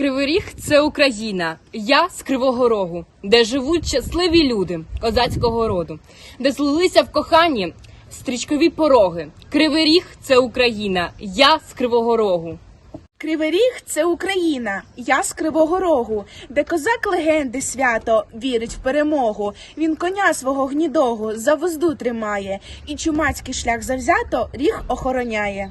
Кривий Ріг це Україна. Я з Кривого Рогу, де живуть щасливі люди козацького роду, де злилися в коханні стрічкові пороги. Кривий Ріг це Україна. Я з Кривого Рогу. Кривий Ріг – це Україна, я з Кривого Рогу, де козак легенди свято вірить в перемогу. Він коня свого гнідого за возду тримає, і чумацький шлях завзято ріг охороняє.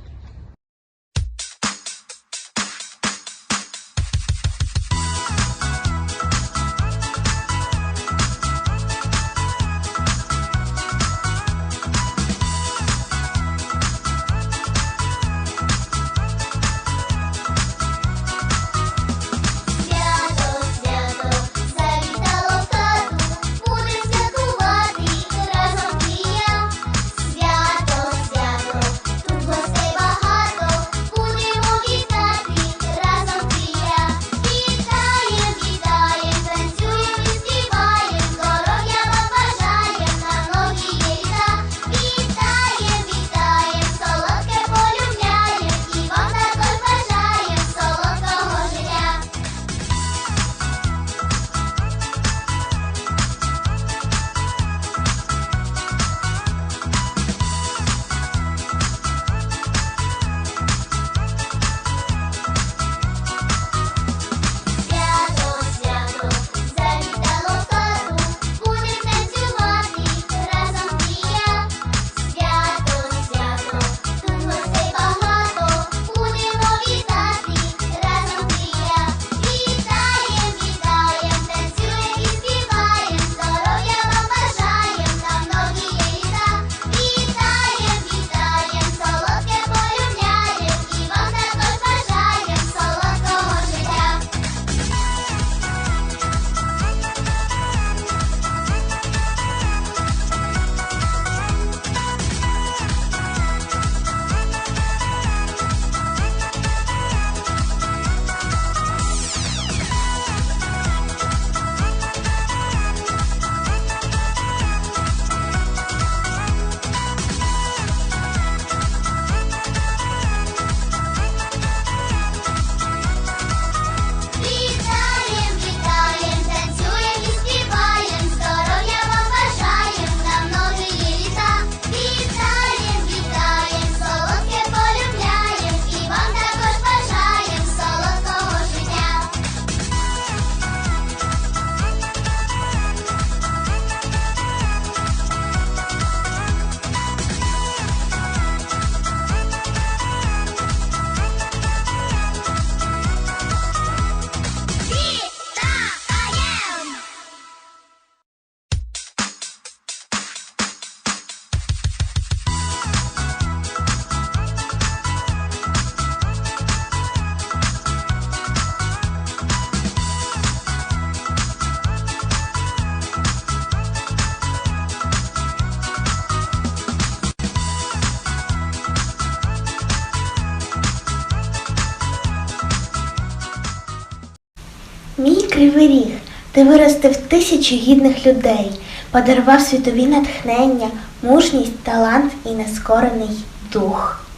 Кривий ти виростив тисячі гідних людей, подарував світові натхнення, мужність, талант і нескорений дух.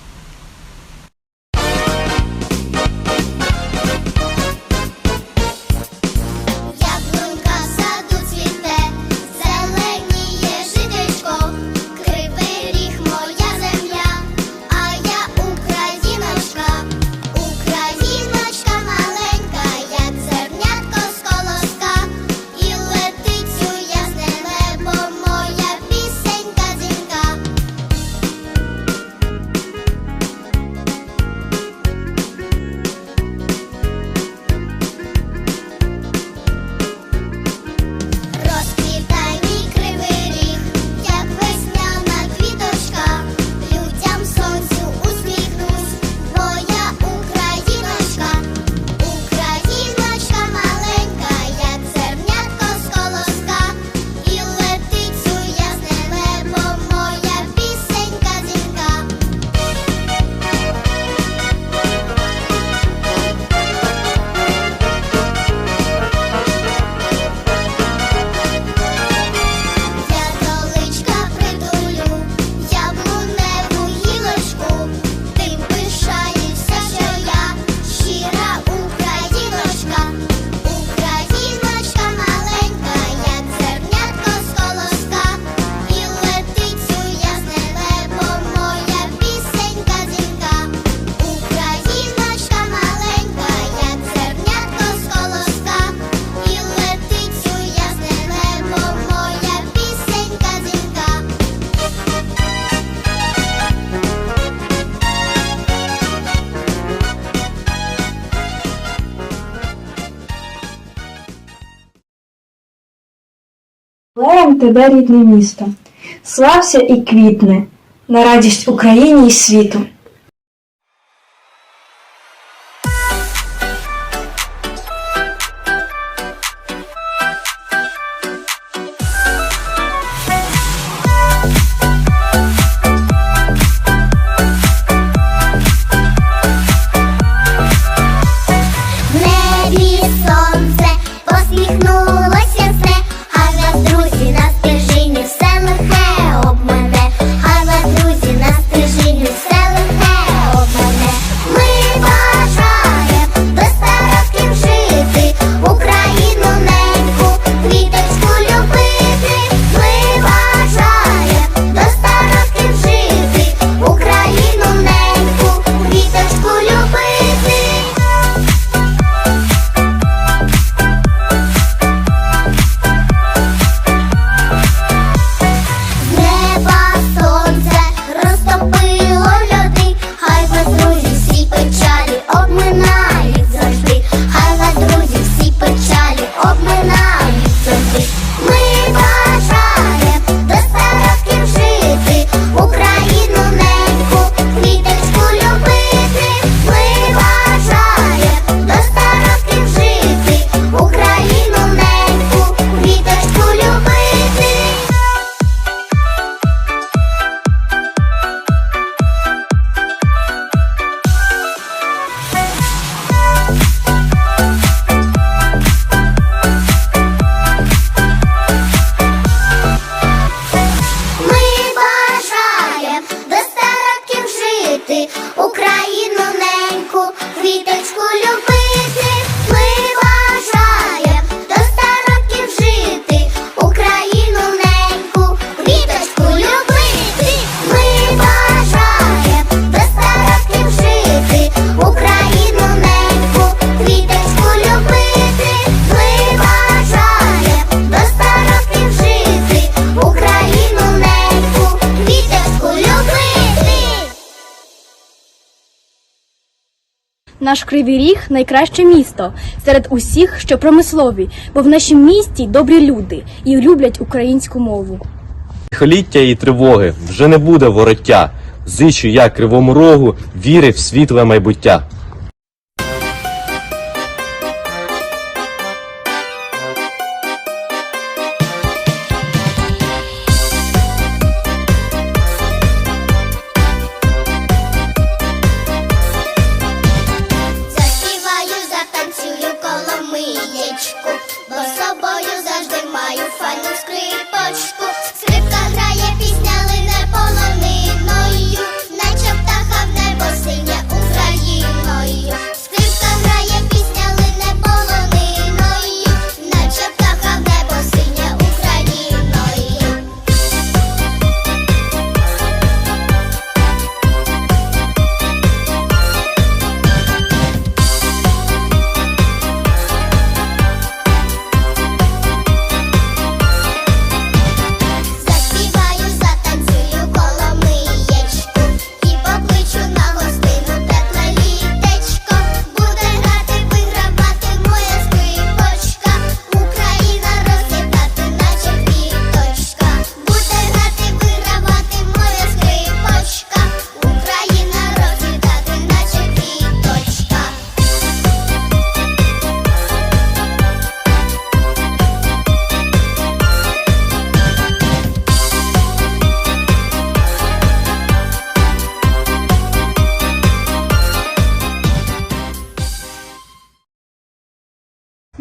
Тебе рідне місто, слався і квітне, на радість Україні й світу. Україну неньку, квіточку любити. Наш кривий ріг найкраще місто серед усіх, що промислові, бо в нашім місті добрі люди і люблять українську мову. Хліття і тривоги вже не буде вороття. Зичу я кривому рогу віри в світле майбуття.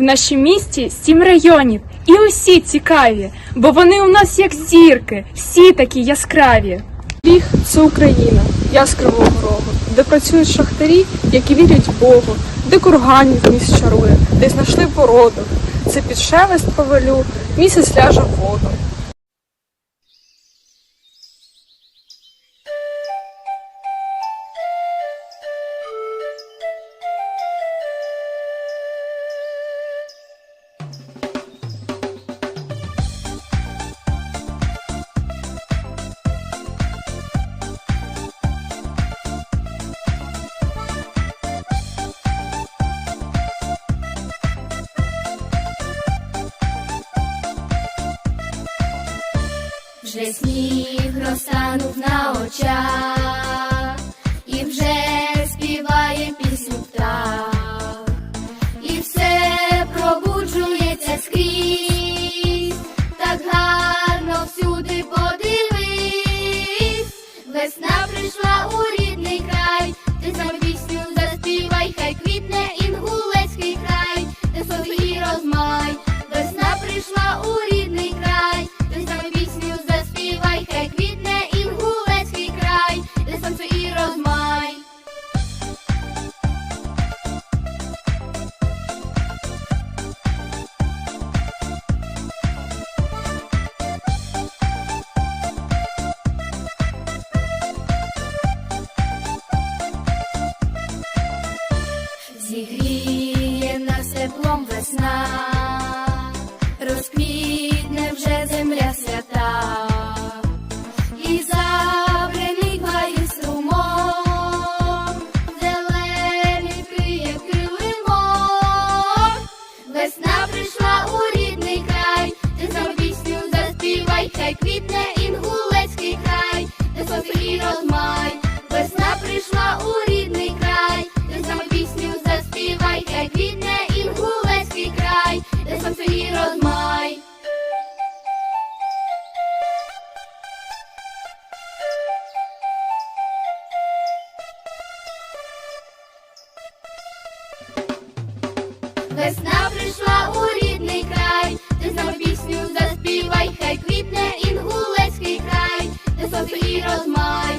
В нашому місті сім районів, і усі цікаві, бо вони у нас як зірки, всі такі яскраві. Ріг це Україна, я з Кривого Рогу, де працюють шахтарі, які вірять Богу, де курганів міст чарує, де знайшли породу. Це під шелест повелю, місяць ляже воду. Сніг розтанув на очах, Софії розмай. Весна прийшла у рідний край, ти за пісню заспівай, хай квітне інгулецький край, де Софії розмай. Весна прийшла у рідний край, ти знав пісню заспівай, хай квітне інгулецький край, де Софії розмай.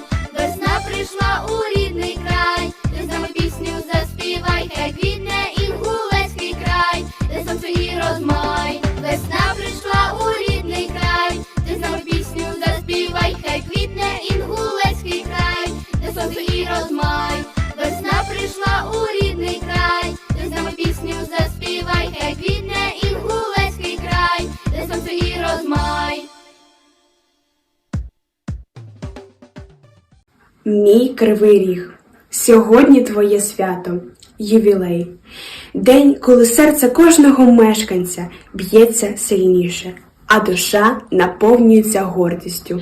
Мій кривий ріг, сьогодні твоє свято, ювілей, день, коли серце кожного мешканця б'ється сильніше, а душа наповнюється гордістю.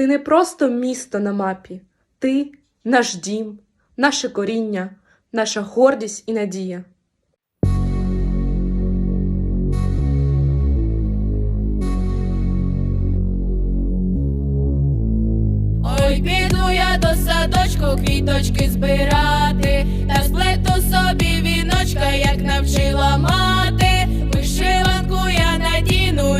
Ти не просто місто на мапі, ти наш дім, наше коріння, наша гордість і надія. Ой, піду я до садочку квіточки збирати, та сплету собі віночка, як навчила мати. Вишиванку я надіну